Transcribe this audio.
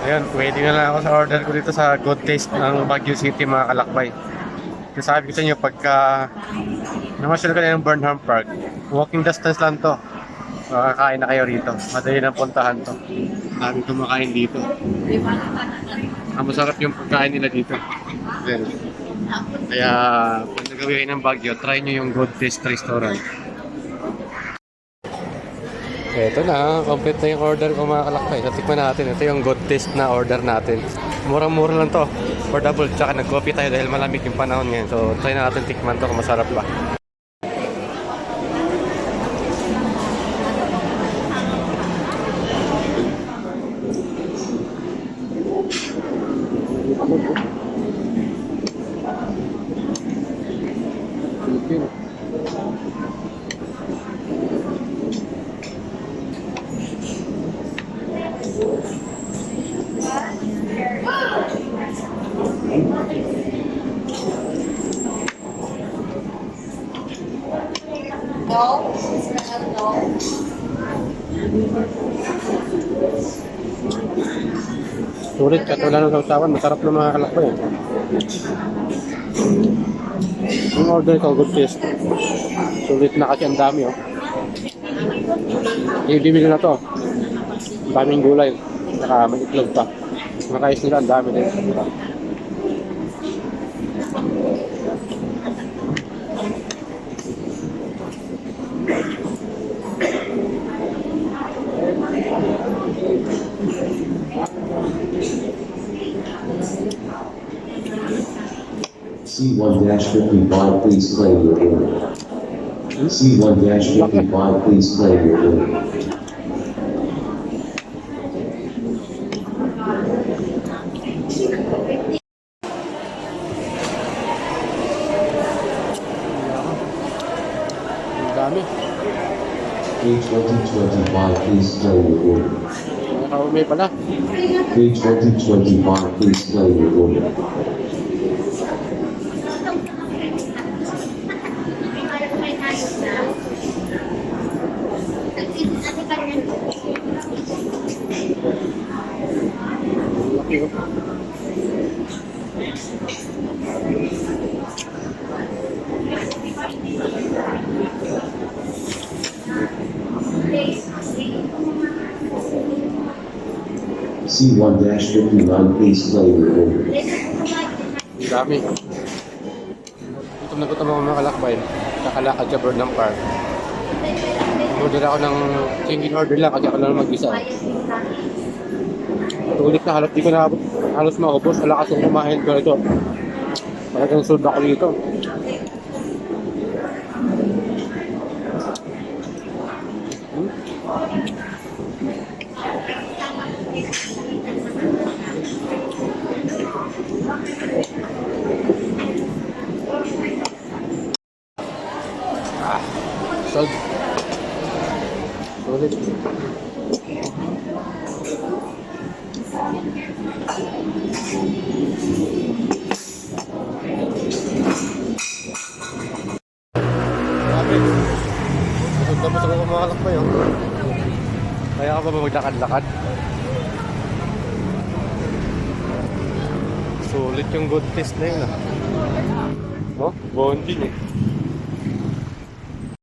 Ayun, waiting na lang ako sa order ko dito sa Good Taste ng Baguio City mga kalakbay. Kasi sabi ko sa inyo, pagka namasyal ka na ng Burnham Park, walking distance lang to. Makakain na kayo rito. Madali na puntahan to. Daming kumakain dito. Ang masarap yung pagkain nila dito. Well, kaya kung nagawin ng Baguio, try nyo yung Good Taste Restaurant. Ito na, complete na yung order ko mga kalakbay. So, tikman natin. Ito yung good taste na order natin. Murang-mura lang to. Affordable. Tsaka nag-coffee tayo dahil malamig yung panahon ngayon. So, try na natin tikman to kung masarap ba. No? Mr. no? Sulit at wala nang sausawan. Masarap ng mga kalakbay. Yung order ko, good taste. Sulit na kasi ang dami oh. Ibibili na to. Ang daming gulay. Saka may itlog pa. Mga kais nila, ang dami din. C1-55, please claim your order. C1-55, please claim your order. Ang dami. A2025, please claim your order. Mga kaumay pala. A2025, please claim your order. C1-59, please claim your order. Ang dami. Gutom na gutom ako mga kalakbay. Kakalakad sa Burnham Park. Order ako ng single order lang kasi ako lang mag-isa. Tulit na halos di ko na halos maubos. Wala kasing kumain ko ito. Talagang sold ako dito. Sold. Sulit. Busog ako mga kalakbay, oh. Kaya ka ba maglakad-lakad? Sulit yung good taste na yun, ah. Oh, bonding eh.